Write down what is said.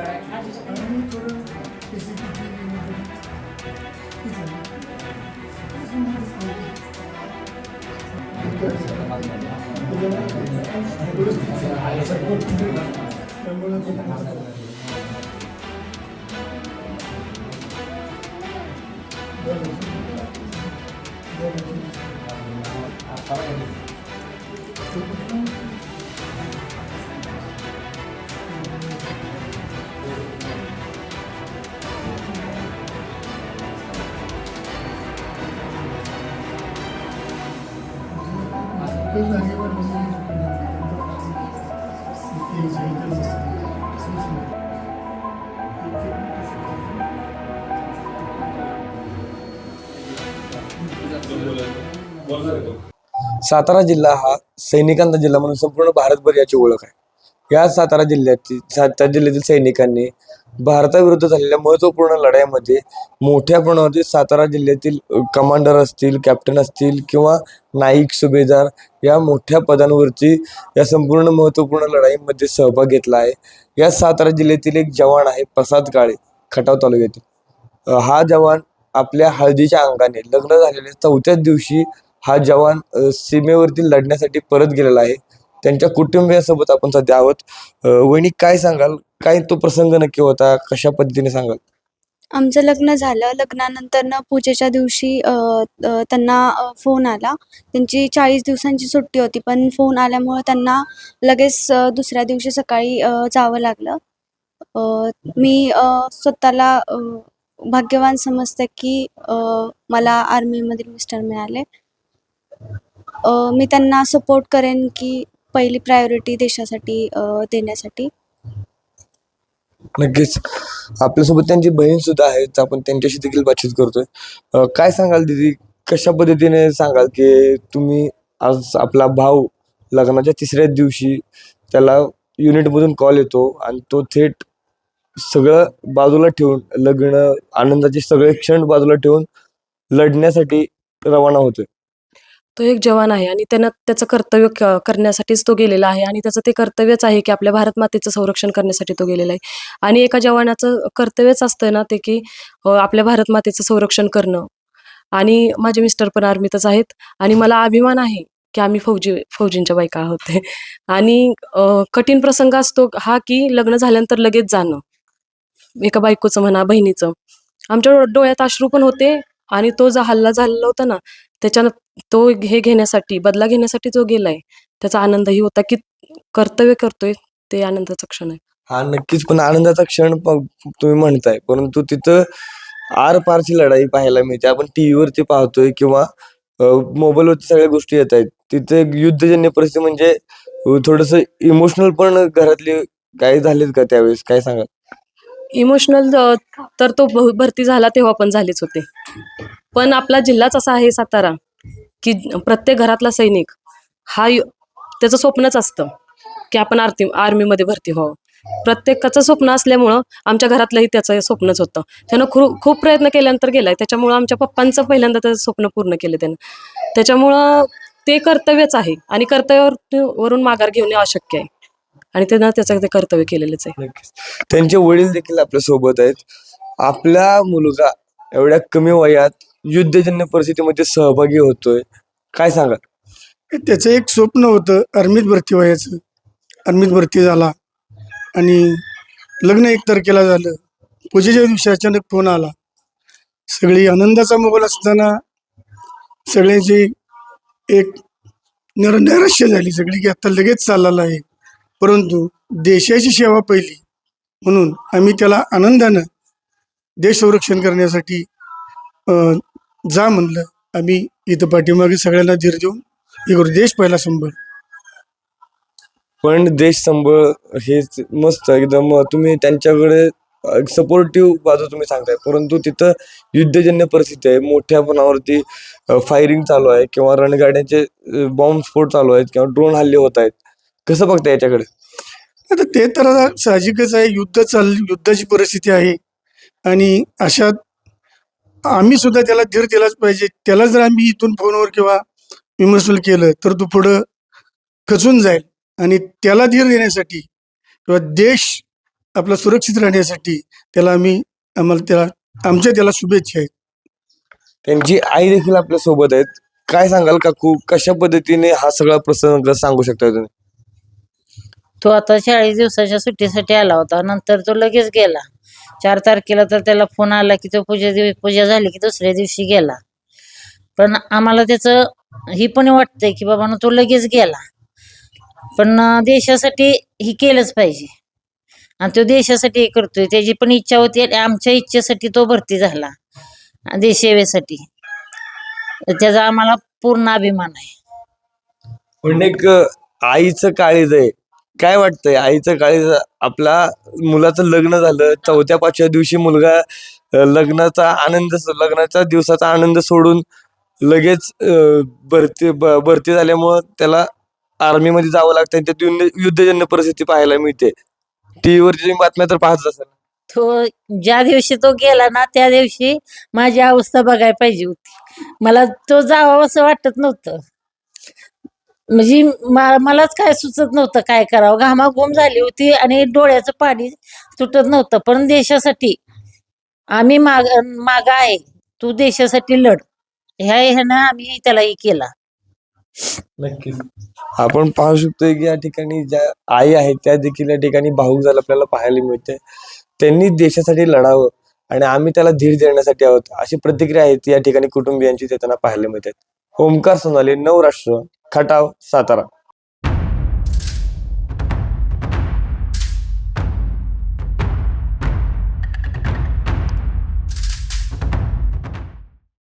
आणि थोडं specific हे झालं. त्यामुळे जागेवर सातारा जिल्हा हा सैनिकांचा जिल्हा म्हणून संपूर्ण भारतभर याची ओळख आहे. या सातारा जिल्ह्यातील सातारा जिल्ह्यातील सैनिकांनी भारताविरुद्ध झालेल्या महत्त्वपूर्ण लढाईमध्ये मोठ्या प्रमाणावरती सातारा जिल्ह्यातील कमांडर असतील कॅप्टन असतील किंवा नाईक सुभेदार या मोठ्या पदांवरती या संपूर्ण महत्त्वपूर्ण लढाईमध्ये सहभाग घेतला आहे. या सातारा जिल्ह्यातील एक जवान आहे प्रसाद काळे खटाव तालुक्यातील. हा जवान आपल्या हळदीच्या अंगाने लग्न झालेल्या चौथ्याच दिवशी हा जवान सीमेवरती लढण्यासाठी परत गेलेला आहे. त्यांच्या कुटुंबियासोबत आपण सध्या आहोत. वहिनी काय सांगाल? काय तो प्रसंग नक्की होता? कशा पद्धतीने सांगाल? आमचं लग्न झालं. लग्नानंतर ना पूजेच्या दिवशी त्यांना फोन आला. त्यांची चाळीस दिवसांची सुट्टी होती पण फोन आल्यामुळं त्यांना लगेच दुसऱ्या दिवशी सकाळी जावं लागलं. मी स्वतःला भाग्यवान समजते की मला आर्मीमधील मिस्टर मिळाले. मी त्यांना सपोर्ट करेन की पहिली प्रायोरिटी देशासाठी देण्यासाठी? नक्कीच. आपल्यासोबत त्यांची बहीण सुद्धा आहे तर आपण त्यांच्याशी देखील बातचीत करतोय. अ, काय सांगाल दीदी? कशा पद्धतीने सांगाल की तुम्ही आज आपला भाऊ लग्नाच्या तिसऱ्याच दिवशी त्याला युनिटमधून कॉल येतो आणि तो थेट सगळं बाजूला ठेवून लग्न आनंदाचे सगळे क्षण बाजूला ठेवून लढण्यासाठी रवाना होतोय? तो एक जवान आहे आणि त्यानं त्याचं कर्तव्य क- करण्यासाठीच तो गेलेला आहे आणि त्याचं ते कर्तव्यच आहे की आपल्या भारत मातेचं संरक्षण करण्यासाठी तो गेलेला आहे. आणि एका जवानाचं कर्तव्यच असतं ना ते की आपल्या भारत मातेचं संरक्षण करणं. आणि माझे मिस्टर पण आर्मीतच आहेत आणि मला अभिमान आहे की आम्ही फौजी फौजींच्या बायका आहोत. आणि कठीण प्रसंग असतो हा की लग्न झाल्यानंतर लगेच जाणं. एका बायकोचं म्हणा बहिणीचं. आमच्या डोळ्यात अश्रू पण होते आणि तो जो हल्ला झालेला होता ना त्याच्यानं तो हे घेण्यासाठी बदला घेण्यासाठी जो गेलाय त्याचा आनंदही होता की कर्तव्य करतोय ते आनंदाचा क्षण आहे. हा नक्कीच. पण आनंदाचा क्षण तुम्ही म्हणताय. परंतु तिथं आर पारची लढाई पाहायला मिळते. आपण टी व्हीवरती पाहतोय किंवा मोबाईलवरती सगळ्या गोष्टी येत आहेत. तिथे युद्धजन्य परिस्थिती म्हणजे थोडस इमोशनल पण घरातले काय झालेत का त्यावेळेस? काय सांगा इमोशनल तर तो भरती झाला तेव्हा पण झालेच होते. पण आपला जिल्हाच असा आहे सातारा. की प्रत्येक घरातला सैनिक हा यु- त्याचं स्वप्नच असतं की आपण आरती आर्मीमध्ये भरती व्हावं. प्रत्येकाचं स्वप्न असल्यामुळं आमच्या घरातलंही त्याचं स्वप्नच होतं. त्यानं खूप खूप प्रयत्न केल्यानंतर गेलाय. त्याच्यामुळं आमच्या पप्पांचं पहिल्यांदा त्याचं स्वप्न पूर्ण केलं त्यानं. त्याच्यामुळं ते कर्तव्यच आहे आणि कर्तव्यावर वरून माघार घेणे अशक्य आहे. आणि त्यांना त्याचं ते कर्तव्य केलेलंच आहे. त्यांचे वडील देखील आपल्यासोबत आहेत. आपला मुलगा एवढ्या कमी वयात युद्धजन्य परिस्थितीमध्ये सहभागी होतोय. काय सांगा त्याचं एक स्वप्न होतं आर्मीत भरती व्हायचं. आर्मीत भरती झाला आणि लग्न एक तारखेला झालं. पूजेच्या दिवशी अचानक फोन आला. सगळी आनंदाचा मोगल असताना सगळ्यांची एक निर नैराश्य झाली सगळी की आता लगेच चाललेला आहे. परंतु देशाची सेवा पहिली. म्हणून आम्ही त्याला आनंदानं देश संरक्षण करण्यासाठी जा म्हणलं. आम्ही इथं पाठीमागे सगळ्यांना धीर देऊन हे करू. देश पहिला संभळ पण देश संभळ हे मस्त एकदम तुम्ही त्यांच्याकडे सपोर्टिव्ह बाजू तुम्ही सांगताय. परंतु तिथं युद्धजन्य परिस्थिती आहे. मोठ्या प्रमाणावरती फायरिंग चालू आहे किंवा रणगाड्यांचे बॉम्ब स्फोट चालू आहेत किंवा ड्रोन हल्ले होत आहेत. कसं बघताय याच्याकडे? आता ते तर साहजिकच आहे. युद्ध चाल युद्धाची परिस्थिती आहे. आणि अशात आम्ही सुद्धा त्याला धीर दिलाच पाहिजे. त्याला जर आम्ही इथून फोनवर किंवा विमर्शन केलं तर तो पुढं खचून जाईल. आणि त्याला धीर देण्यासाठी किंवा देश आपला सुरक्षित राहण्यासाठी त्याला आम्ही आम्हाला त्याला आमच्या त्याला शुभेच्छा आहेत. त्यांची आई देखील आपल्यासोबत आहेत. काय सांगाल काकू? कशा पद्धतीने हा सगळा प्रसंग सांगू शकता तुम्ही? तो आता चाळीस दिवसाच्या सुट्टीसाठी आला होता. नंतर तो लगेच गेला. चार तारखेला तर त्याला फोन आला की तो पूजा दिव पूजा झाली की दुसऱ्या दिवशी गेला. पण आम्हाला त्याचं ही पण वाटतंय की बाबा तो लगेच गेला. पण देशासाठी ही केलंच पाहिजे. आणि तो देशासाठी हे करतोय. त्याची पण इच्छा होती आणि आमच्या इच्छेसाठी तो भरती झाला. अं, देशसेवेसाठी त्याचा आम्हाला पूर्ण अभिमान आहे. पण एक आईचं काळीज आहे. काय वाटतंय? आईचं काळी आपला मुलाचं लग्न झालं चौथ्या पाचव्या दिवशी मुलगा लग्नाचा आनंद लग्नाचा दिवसाचा आनंद सोडून लगेच भरती ब- भरती झाल्यामुळं त्याला आर्मीमध्ये जावं लागतं आणि त्यात युद्ध- युद्धजन्य परिस्थिती पाहायला मिळते. टीव्हीवरची बातम्या तर पाहत असाल. तो ज्या दिवशी तो गेला ना त्या दिवशी माझी अवस्था बघायला पाहिजे होती. मला तो जावं असं वाटत नव्हतं. म्हणजे मा- मलाच काय सुचत नव्हतं काय करावं. घामाघूम झाली होती आणि डोळ्याचं पाणी सुटत नव्हतं. पण देशासाठी आम्ही माग माग आहे. तू देशासाठी लढ. ह्या ह्यानं आम्ही त्यालाही केला. नक्कीच. आपण पाहू शकतोय की या ठिकाणी ज्या आई आहेत त्या देखील या ठिकाणी भाऊक झालं आपल्याला पाहायला मिळते त्यांनी देशासाठी लढावं आणि आम्ही त्याला धीर देण्यासाठी आहोत. अशी प्रतिक्रिया आहे या ठिकाणी कुटुंबियांची देताना पाहायला मिळते ओमकार सोनाली नऊ राष्ट्र खटाव सातारा.